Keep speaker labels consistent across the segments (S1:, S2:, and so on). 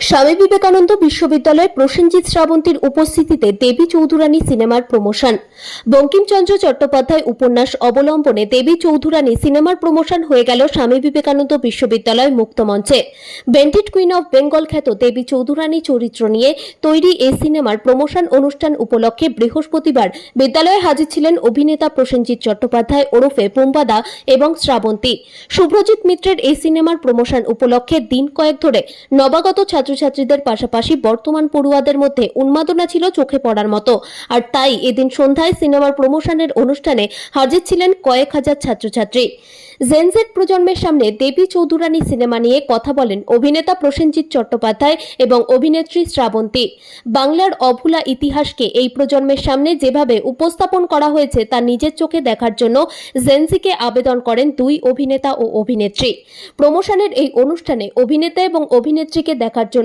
S1: স্বামী বিবেকানন্দ বিশ্ববিদ্যালয়ে প্রসেনজিৎ শ্রাবন্তীর উপস্থিতিতে দেবী চৌধুরানী সিনেমার প্রমোশন। বঙ্কিমচন্দ্র চট্টোপাধ্যায় উপন্যাস অবলম্বনে দেবী চৌধুরানী সিনেমার প্রমোশন হয়ে গেল স্বামী বিবেকানন্দ বিশ্ববিদ্যালয় মুক্তমঞ্চে বেন্টিট কুইন অফ বেঙ্গল খ্যাত দেবী চৌধুরানী চরিত্র নিয়ে তৈরি এই সিনেমার প্রমোশন অনুষ্ঠান উপলক্ষে বৃহস্পতিবার বিদ্যালয়ে হাজির ছিলেন অভিনেতা প্রসেনজিৎ চট্টোপাধ্যায়, ওরফে পুম্বাদা এবং শ্রাবন্তী। শুভ্রজিৎ মিত্রের এই সিনেমার প্রমোশন উপলক্ষে দিন কয়েক ধরে নবাগত ছাত্রছাত্রীদের পাশাপাশি বর্তমান পড়ুয়াদের মধ্যে উন্মাদনা ছিল চোখে পড়ার মতো। আর তাই এদিন সন্ধ্যায় সিনেমার প্রমোশনের অনুষ্ঠানে হাজির ছিলেন কয়েক হাজার ছাত্রছাত্রী। জেনজেড প্রজন্মের সামনে দেবী চৌধুরানী সিনেমা নিয়ে কথা বলেন অভিনেতা প্রসেনজিৎ চট্টোপাধ্যায় এবং অভিনেত্রী শ্রাবন্তী। বাংলার অভুলা ইতিহাসকে এই প্রজন্মের সামনে যেভাবে উপস্থাপন করা হয়েছে তা নিজের চোখে দেখার জন্য জেনজিকে আবেদন করেন দুই অভিনেতা ও অভিনেত্রী। প্রমোশনের এই অনুষ্ঠানে অভিনেতা এবং অভিনেত্রীকে দেখার জন্য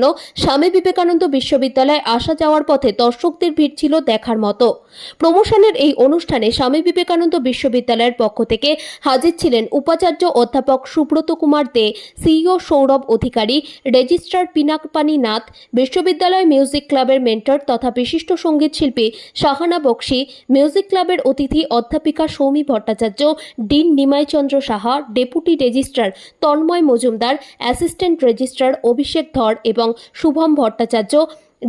S1: স্বামী বিবেকানন্দ বিশ্ববিদ্যালয়ে আসা যাওয়ার পথে দর্শকদের ভিড় ছিল দেখার মতো। প্রমোশনের এই অনুষ্ঠানে স্বামী বিবেকানন্দ বিশ্ববিদ্যালয়ের পক্ষ থেকে হাজির ছিলেন উপাচার্য অধ্যাপক সুব্রত কুমার দে, সিইও সৌরভ অধিকারী, রেজিস্ট্রার পিনাকপানি নাথ, বিশ্ববিদ্যালয় মিউজিক ক্লাবের মেন্টর তথা বিশিষ্ট সংগীত শিল্পী শাহানা বক্সি, মিউজিক ক্লাবের অতিথি অধ্যাপিকা Soumi Bhattacharya, dean Nimaichandra Saha, deputy registrar Tanmay Majumdar, assistant registrar Abhishek Dhar এবং Shubham Bhattacharya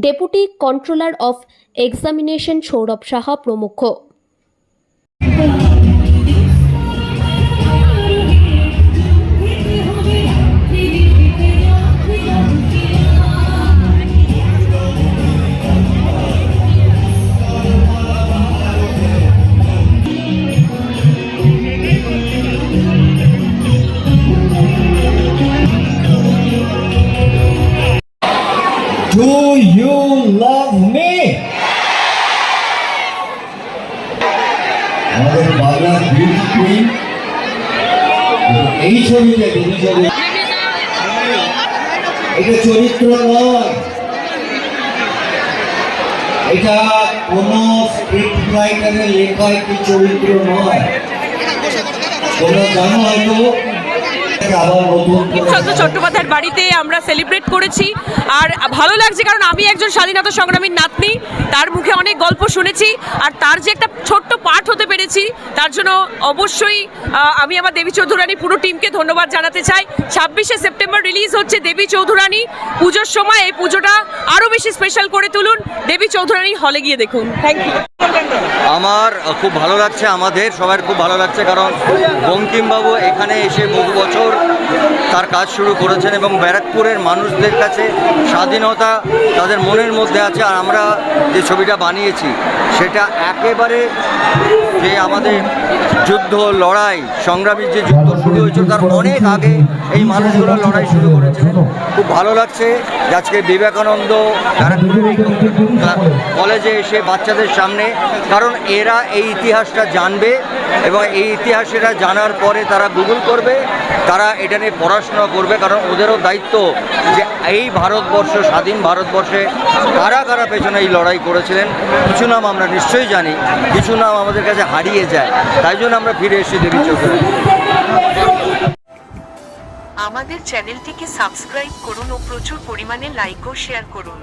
S1: deputy controller of examination Sourav Saha প্রমুখ।
S2: Do you love me? আমাদের কুইন এই ছবিটা এটা চরিত্র নয়। এটা কোন স্ক্রিপ্ট রাইটারের লেখা একটি চরিত্র নয়। তোমরা জানো হয়তো আবার নতুন করে
S3: চন্দ্র চট্টোপাধ্যায়ের বাড়িতে আমরা সেলিব্রেট করেছি। আর ভালো লাগছে কারণ আমি একজন স্বাধীনতা সংগ্রামীর নাতনি, তার মুখে অনেক গল্প শুনেছি, আর তার যে একটা ছোট্ট পাঠ হতে পেরেছি, তার জন্য অবশ্যই আমি আমার দেবী চৌধুরানী পুরো টিমকে ধন্যবাদ জানাতে চাই। ছাব্বিশে সেপ্টেম্বর রিলিজ হচ্ছে দেবী চৌধুরানী। পুজোর সময় এই পুজোটা আরও বেশি স্পেশাল করে তুলুন। দেবী চৌধুরানী হলে গিয়ে দেখুন। থ্যাংক ইউ
S4: আমার খুব ভালো লাগছে আমাদের সবার খুব ভালো লাগছে, কারণ বঙ্কিমবাবু এখানে এসে বহু বছর তার কাজ শুরু করেছেন এবং ব্যারাকপুরের মানুষদের কাছে স্বাধীনতা তাদের মনের মধ্যে আছে, আর আমরা যে ছবিটা বানিয়েছি, সেটা একেবারে যে আমাদের যুদ্ধ, লড়াই সংগ্রামীর যে যুদ্ধ শুরু হয়েছিল, তার অনেক আগে এই মানুষগুলো লড়াই শুরু করেছে। খুব ভালো লাগছে আজকে বিবেকানন্দ কলেজে এসে বাচ্চাদের সামনে কারণ এরা এই ইতিহাসটা জানবে এবং এই ইতিহাস এরা জানার পরে তারা গুগল করবে, তারা এটা নিয়ে পড়াশোনা করবে, কারণ ওদেরও দায়িত্ব যে এই ভারতবর্ষ, স্বাধীন ভারতবর্ষে কারা কারা পেছনে এই লড়াই করেছিলেন, কিছু নাম আমরা নিশ্চয়ই জানি, কিছু নাম আমাদের কাছে হারিয়ে যায়, তাই জন্য আমরা ফিরে এসেছি দেবী চৌধুরী।
S5: আমাদের চ্যানেলটিকে সাবস্ক্রাইব করুন ও প্রচুর পরিমাণে লাইক ও শেয়ার করুন।